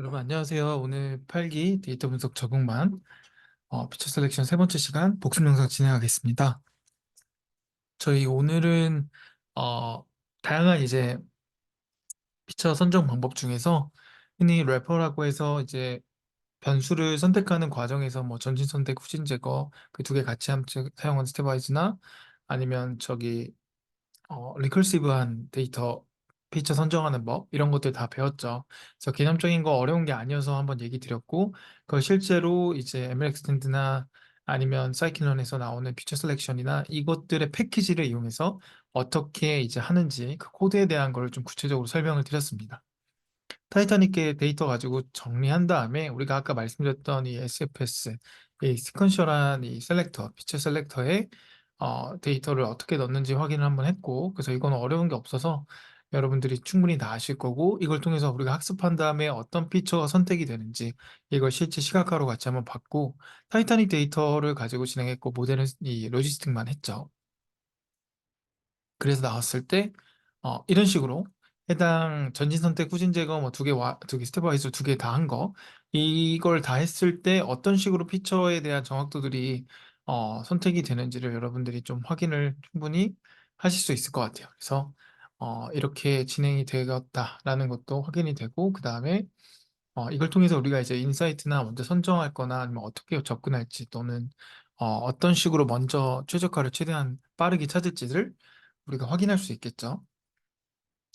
여러분 안녕하세요. 오늘 8기 데이터 분석 적응반 어, 피처 셀렉션 세 번째 시간 복습 영상 진행하겠습니다. 저희 오늘은 어, 다양한 이제 피처 선정 방법 중에서 흔히 래퍼라고 해서 이제 변수를 선택하는 과정에서 뭐 전진 선택, 후진 제거 그 두 개 같이 함 사용하는 스텝와이즈나 아니면 저기 어, 리컬시브한 데이터 피처 선정하는 법 이런 것들 다 배웠죠. 그래서 개념적인 거 어려운 게 아니어서 한번 얘기 드렸고 그걸 실제로 이제 ML 엑스텐드나 아니면 사이클론에서 나오는 피처 셀렉션이나 이것들의 패키지를 이용해서 어떻게 이제 하는지 그 코드에 대한 걸 좀 구체적으로 설명을 드렸습니다. 타이타닉의 데이터 가지고 정리한 다음에 우리가 아까 말씀드렸던 이 SFS, 이 시퀀셜한 이 셀렉터, 피처 셀렉터에 어, 데이터를 어떻게 넣는지 확인을 한번 했고 그래서 이건 어려운 게 없어서 여러분들이 충분히 다 아실 거고 이걸 통해서 우리가 학습한 다음에 어떤 피처가 선택이 되는지 이걸 실제 시각화로 같이 한번 봤고 타이타닉 데이터를 가지고 진행했고 모델은 이 로지스틱만 했죠. 그래서 나왔을 때 어, 이런 식으로 해당 전진 선택, 후진 제거 뭐 두개 와, 두개 스텝 와이즈 두 개 다 한 거 이걸 다 했을 때 어떤 식으로 피처에 대한 정확도들이 어, 선택이 되는지를 여러분들이 좀 확인을 충분히 하실 수 있을 것 같아요. 그래서 어, 이렇게 진행이 되었다라는 것도 확인이 되고 그 다음에 어, 이걸 통해서 우리가 이제 인사이트나 먼저 선정할 거나 아니면 어떻게 접근할지 또는 어, 어떤 식으로 먼저 최적화를 최대한 빠르게 찾을지를 우리가 확인할 수 있겠죠.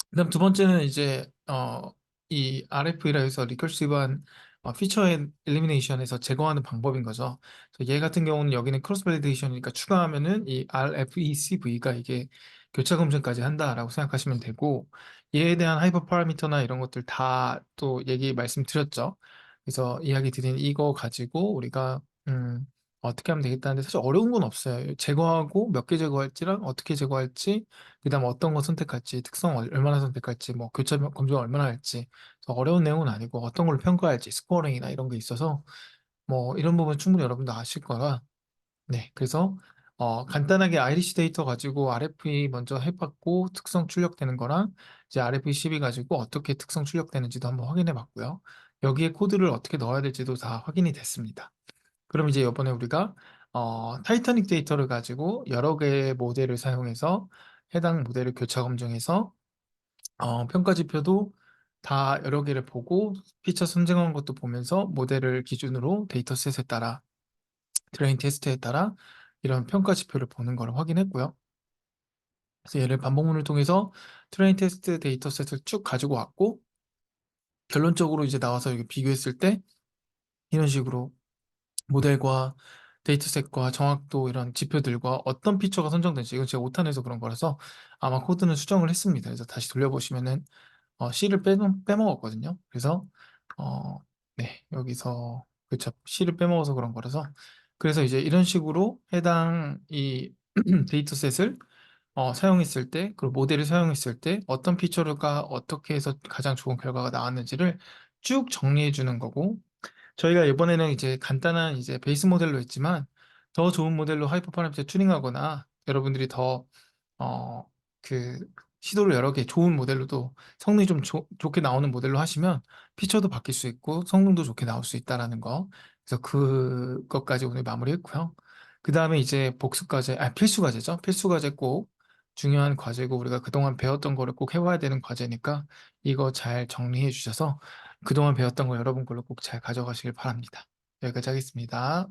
그 다음 두 번째는 이제 어, 이 RF이라 해서 리커시브한 어, 피처 엘리미네이션에서 제거하는 방법인 거죠. 얘 같은 경우는 여기는 크로스 밸리데이션이니까 추가하면은 이 RFECV가 이게 교차 검증까지 한다라고 생각하시면 되고 얘에 대한 하이퍼 파라미터나 이런 것들 다 또 얘기 말씀드렸죠. 그래서 이야기 드린 이거 가지고 우리가 음, 어떻게 하면 되겠다는데 사실 어려운 건 없어요. 제거하고 몇 개 제거할지랑 어떻게 제거할지, 그다음 어떤 거 선택할지, 특성 얼- 얼마나 선택할지, 뭐 교차 검증 얼마나 할지 어려운 내용은 아니고 어떤 걸로 평가할지 스코어링이나 이런 게 있어서 뭐 이런 부분 충분히 여러분도 아실 거라 네 그래서 어, 간단하게 아이리시 데이터 가지고 RFE 먼저 해봤고 특성 출력되는 거랑 이제 RFE12 가지고 어떻게 특성 출력되는지도 한번 확인해 봤고요. 여기에 코드를 어떻게 넣어야 될지도 다 확인이 됐습니다. 그럼 이제 이번에 우리가 어, 타이타닉 데이터를 가지고 여러 개의 모델을 사용해서 해당 모델을 교차 검증해서 어, 평가 지표도 다 여러 개를 보고 피처 선정한 것도 보면서 모델을 기준으로 데이터셋에 따라 트레인 테스트에 따라 이런 평가 지표를 보는 걸 확인했고요. 그래서 얘를 반복문을 통해서 트레인 테스트 데이터셋을 쭉 가지고 왔고 결론적으로 이제 나와서 이렇게 비교했을 때 이런 식으로 모델과 데이터셋과 정확도 이런 지표들과 어떤 피처가 선정된지 이건 제가 오탄에서 그런 거라서 아마 코드는 수정을 했습니다. 그래서 다시 돌려보시면은 어, C를 빼, 빼먹었거든요. 그래서 어, 네 여기서 그쵸 C를 빼먹어서 그런 거라서 그래서 이제 이런 식으로 해당 이 데이터셋을 어, 사용했을 때 그리고 모델을 사용했을 때 어떤 피처가 어떻게 해서 가장 좋은 결과가 나왔는지를 쭉 정리해 주는 거고 저희가 이번에는 이제 간단한 이제 베이스 모델로 했지만 더 좋은 모델로 하이퍼 파라미터 튜닝하거나 여러분들이 더 어, 그 시도를 여러 개 좋은 모델로도 성능이 좀 좋- 좋게 나오는 모델로 하시면 피처도 바뀔 수 있고 성능도 좋게 나올 수 있다라는 거. 그래서 그것까지 오늘 마무리했고요. 그 다음에 이제 복습 과제, 아 필수 과제죠. 필수 과제 꼭 중요한 과제고 우리가 그동안 배웠던 거를 꼭 해와야 되는 과제니까 이거 잘 정리해 주셔서 그동안 배웠던 거 여러분 걸로 꼭 잘 가져가시길 바랍니다. 여기까지 하겠습니다.